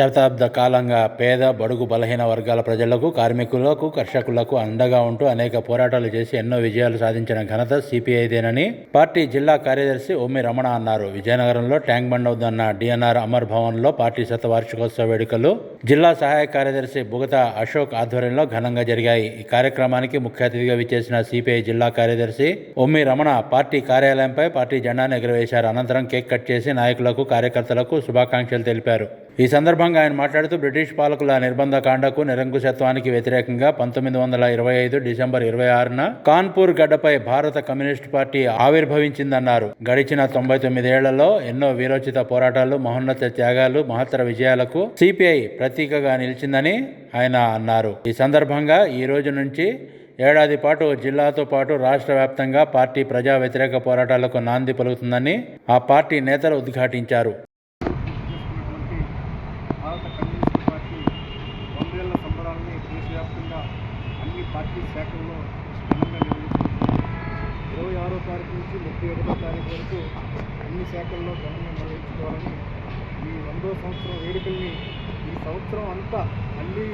శతాబ్ద కాలంగా పేద బడుగు బలహీన వర్గాల ప్రజలకు కార్మికులకు కర్షకులకు అండగా ఉంటూ అనేక పోరాటాలు చేసి ఎన్నో విజయాలు సాధించిన ఘనత సిపిఐదేనని పార్టీ జిల్లా కార్యదర్శి ఓమి రమణ అన్నారు. విజయనగరంలో ట్యాంక్ బండ్ వద్దన్న డిఎన్ఆర్ అమర్ భవన్లో పార్టీ శతవార్షికోత్సవ వేడుకలు జిల్లా సహాయ కార్యదర్శి బుగత అశోక్ ఆధ్వర్యంలో ఘనంగా జరిగాయి. ఈ కార్యక్రమానికి ముఖ్య అతిథిగా విచ్చేసిన సిపిఐ జిల్లా కార్యదర్శి ఉమ్మి రమణ పార్టీ కార్యాలయంపై పార్టీ జెండాను ఎగురవేశారు. అనంతరం కేక్ కట్ చేసి నాయకులకు కార్యకర్తలకు శుభాకాంక్షలు తెలిపారు. ఈ సందర్భంగా ఆయన మాట్లాడుతూ బ్రిటిష్ పాలకుల నిర్బంధ కాండకు నిరంకుశత్వానికి వ్యతిరేకంగా పంతొమ్మిది వందల ఇరవై ఐదు డిసెంబర్ ఇరవై ఆరున కాన్పూర్ గడ్డపై భారత కమ్యూనిస్ట్ పార్టీ ఆవిర్భవించిందన్నారు. గడిచిన తొంభై తొమ్మిదేళ్ళలో ఎన్నో వీరోచిత పోరాటాలు మహోన్నత త్యాగాలు మహత్తర విజయాలకు సిపిఐ ప్రతీకగా నిలిచిందని ఆయన అన్నారు. ఈ సందర్భంగా ఈ రోజు నుంచి ఏడాది పాటు జిల్లాతో పాటు రాష్ట్ర వ్యాప్తంగా పార్టీ ప్రజా వ్యతిరేక పోరాటాలకు నాంది పలుకుతుందని ఆ పార్టీ నేతలు ఉద్ఘాటించారు భారత కమ్యూనిస్ట్ పార్టీ వందేళ్ళ సంబరాలని దేశవ్యాప్తంగా అన్ని పార్టీ శాఖల్లో ఇరవై ఆరో తారీఖు నుంచి ముప్పై ఒకటో తారీఖు వరకు అన్ని శాఖల్లో ఘనంగా నిర్వహించుకోవాలని ఈ వందో సంవత్సరం వేడుకల్ని ఈ సంవత్సరం అంతా మళ్ళీ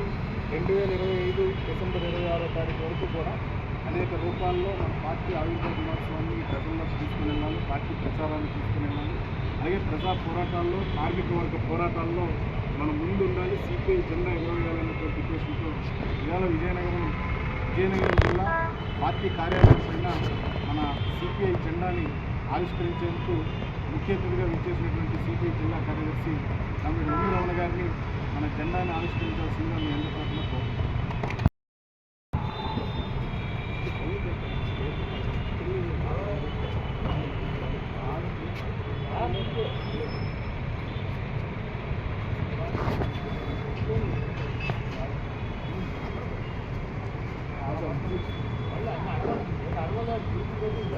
రెండు వేల ఇరవై ఐదు డిసెంబర్ ఇరవై ఆరో తారీఖు వరకు కూడా అనేక రూపాల్లో మన పార్టీ ఆవిర్భావ దినోత్సవాన్ని ప్రజల్లోకి తీసుకుని వెళ్ళాలి పార్టీ ప్రచారాన్ని తీసుకుని వెళ్ళాలి. అలాగే ప్రజా పోరాటాల్లో కార్మిక వర్గ పోరాటాల్లో మనం ముందు ఉండాలి సిపిఐ జెండా ఎగరవేయాలన్నటువంటి ఉద్దేశంతో ఇవాళ విజయనగరం విజయనగరం జిల్లా పార్టీ కార్యాలయం పైన మన సిపిఐ జెండాని ఆవిష్కరించేందుకు ముఖ్య అతిథిగా విచ్చేసినటువంటి సిపిఐ జిల్లా కార్యదర్శి తమిళ రమ్మి రమణ గారిని మన జెండాని ఆవిష్కరించాల్సిందిగా మీ అందరి తరఫున కోరుతున్నాను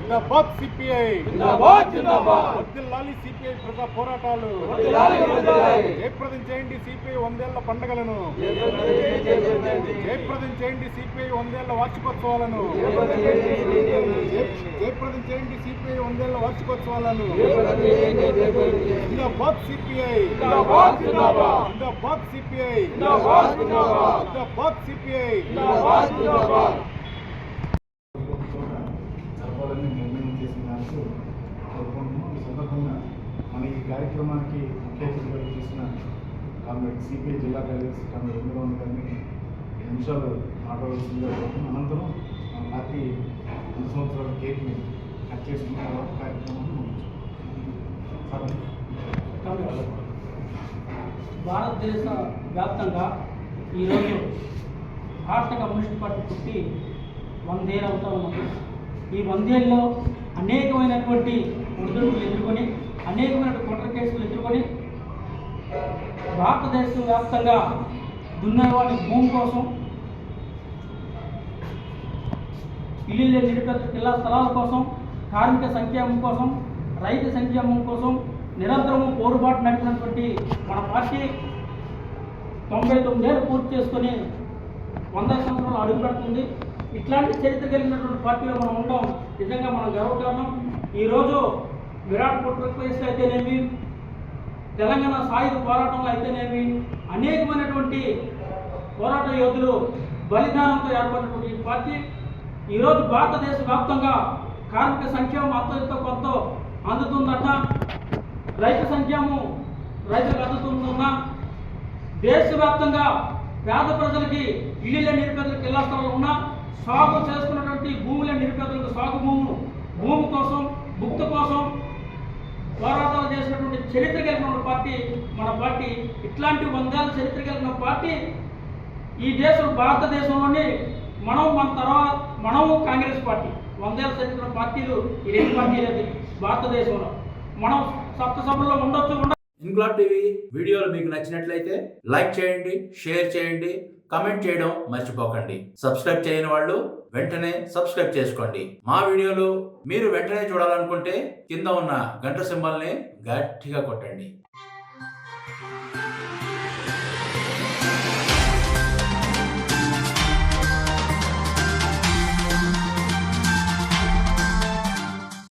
జిందాబాద్ సిపిఐ. జిందాబాద్ జిందాబాద్. వర్ధిల్లాలి సిపిఐ ప్రజా పోరాటాలు. వర్ధిల్లాలి, వర్ధిల్లాలి. జయప్రదం చేయండి సిపిఐ వందేళ్ళ పండుగలను. జయప్రదం చేయండి సిపిఐ వందేళ్ళ వార్షికోత్సవాలను. జయప్రదం చేయండి సిపిఐ వందేళ్ళ వార్షికోత్సవాలను. జిందాబాద్ సిపిఐ. జిందాబాద్ జిందాబాద్. జిందాబాద్ సిపిఐ. జిందాబాద్ జిందాబాద్. జిందాబాద్ సిపిఐ. జరపాలని నిర్ణయం ఈ సందర్భంగా మన ఈ కార్యక్రమానికి ముఖ్య అతిథిగా చేసిన కామ్రేడ్ సిపిఐ జిల్లా కార్యదర్శి కామ్రేడ్ ఇంద్రవన్ గారిని నిమిషాలు మాట్లాడవలసిందిగా కోరుతున్నాం అనంతరం మన పార్టీ రెండు సంవత్సరాల కేక్ని కట్ చేసుకున్న తర్వాత కార్యక్రమాన్ని ముగించాం భారతదేశ వ్యాప్తంగా ఈరోజు భారత కమ్యూనిస్ట్ పార్టీ పుట్టి వందేళ్ళు అవుతా ఉన్నది. ఈ వందేళ్ళలో అనేకమైనటువంటి ఒడిదుడుకులు ఎదుర్కొని అనేకమైన కుట్ర కేసులు ఎదుర్కొని భారతదేశ వ్యాప్తంగా దున్నవాడి భూమి కోసం ఇల్లు లేని నిరుపేద జిల్లా స్థలాల కోసం కార్మిక సంక్షేమం కోసం రైతు సంక్షేమం కోసం నిరంతరము పోరుబాటు నడిపినటువంటి మన పార్టీ తొంభై తొమ్మిదేళ్ళు పూర్తి చేసుకొని వంద సంవత్సరాలు అడుగు పెడుతుంది. ఇట్లాంటి చరిత్ర కలిగినటువంటి పార్టీలో మనం ఉండడం నిజంగా మనం గర్వకారణం. ఈరోజు విరాట్ పుట్ర అయితేనేమి తెలంగాణ సాయుధ పోరాటంలో అయితేనేమి అనేకమైనటువంటి పోరాట యోధులు బలిదానంతో ఏర్పడినటువంటి ఈ పార్టీ ఈరోజు భారతదేశ వ్యాప్తంగా కార్మిక సంక్షేమం అంత ఎంతో కొంత అందుతుందట. రైతు సంక్షేమం రైతులకు అందుతుందన్న దేశవ్యాప్తంగా పేద ప్రజలకి ఇల్లు లేని నిరుపేదలకు ఇళ్ళ స్థలాలు ఉన్న సాగు చేసుకున్నటువంటి భూముల నిరుపేదలకు సాగు భూములు భూమి కోసం ముక్తి కోసం పోరాటాలు చేసినటువంటి చరిత్ర కలిగిన పార్టీ మన పార్టీ. ఇట్లాంటి వందేళ్ళ చరిత్ర కలిగిన పార్టీ ఈ దేశం భారతదేశంలోని మనం మన తర్వాత మనము కాంగ్రెస్ పార్టీ వందేళ్ళ చరిత్ర పార్టీలు ఈ రెండు పార్టీలు భారతదేశంలో. మనం సప్త సభల్లో ఉండొచ్చు ఇంక్లాబ్ టీవీ వీడియోలు మీకు నచ్చినట్లయితే లైక్ చేయండి షేర్ చేయండి కమెంట్ చేయడం మర్చిపోకండి. సబ్స్క్రైబ్ చేయని వాళ్ళు వెంటనే సబ్స్క్రైబ్ చేసుకోండి. మా వీడియోలు మీరు వెంటనే చూడాలనుకుంటే కింద ఉన్న గంట సింబల్ని గట్టిగా కొట్టండి.